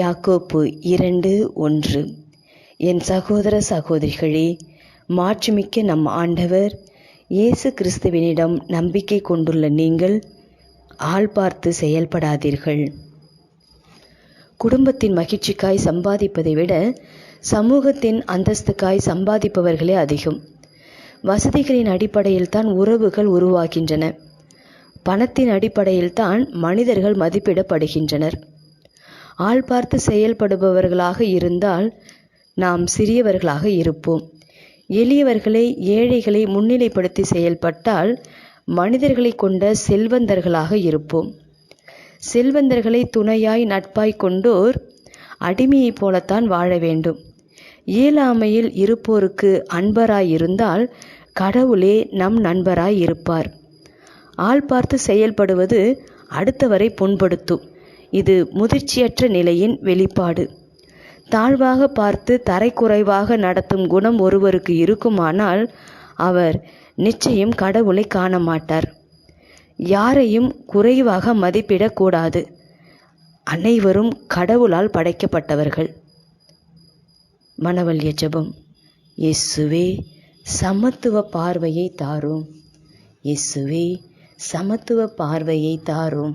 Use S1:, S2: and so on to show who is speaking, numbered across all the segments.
S1: யாக்கோப்பு இரண்டு ஒன்று. என் சகோதர சகோதரிகளே மாட்சிமிக்க நம் ஆண்டவர் இயேசு கிறிஸ்துவினிடம் நம்பிக்கை கொண்டுள்ள நீங்கள் ஆள் பார்த்து செயல்படாதீர்கள். குடும்பத்தின் மகிழ்ச்சிக்காய் சம்பாதிப்பதை விட சமூகத்தின் அந்தஸ்துக்காய் சம்பாதிப்பவர்களே அதிகம். வசதிகளின் அடிப்படையில் தான் உறவுகள் உருவாகின்றன. பணத்தின் அடிப்படையில் தான் மனிதர்கள் மதிப்பிடப்படுகின்றனர். ஆள் பார்த்து செயல்படுபவர்களாக இருந்தால் நாம் சிறியவர்களாக இருப்போம். எளியவர்களை ஏழைகளை முன்னிலைப்படுத்தி செயல்பட்டால் மனிதர்களை கொண்ட செல்வந்தர்களாக இருப்போம். செல்வந்தர்களை துணையாய் நட்பாய் கொண்டோர் அடிமையைப் போலத்தான் வாழ வேண்டும். இயலாமையில் இருப்போருக்கு அன்பராய் இருந்தால் கடவுளே நம் நண்பராய் இருப்பார். ஆள் பார்த்து செயல்படுவது அடுத்தவரை புண்படுத்தும். இது முதிர்ச்சியற்ற நிலையின் வெளிப்பாடு. தாழ்வாக பார்த்து தரைக்குறைவாக நடத்தும் குணம் ஒருவருக்கு இருக்குமானால் அவர் நிச்சயம் கடவுளை காண மாட்டார். யாரையும் குறைவாக மதிப்பிடக்கூடாது அனைவரும் கடவுளால் படைக்கப்பட்டவர்கள். மனவல்ய ஜபம். இயேசுவே சமத்துவ பார்வையை தாரும். இயேசுவே சமத்துவ பார்வையை தாரும்.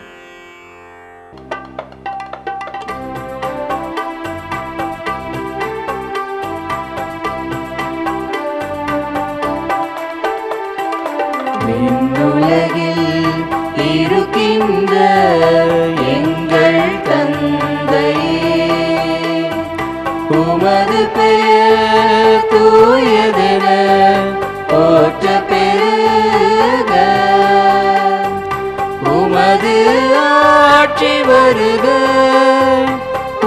S2: விண்ணுலகில் இருக்கின்ற எங்கள் தந்தையே. உமது பெயர் தூயதென போற்ற பெருக உமது ஆட்சி வருக.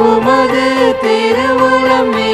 S2: உமது திருவுளமே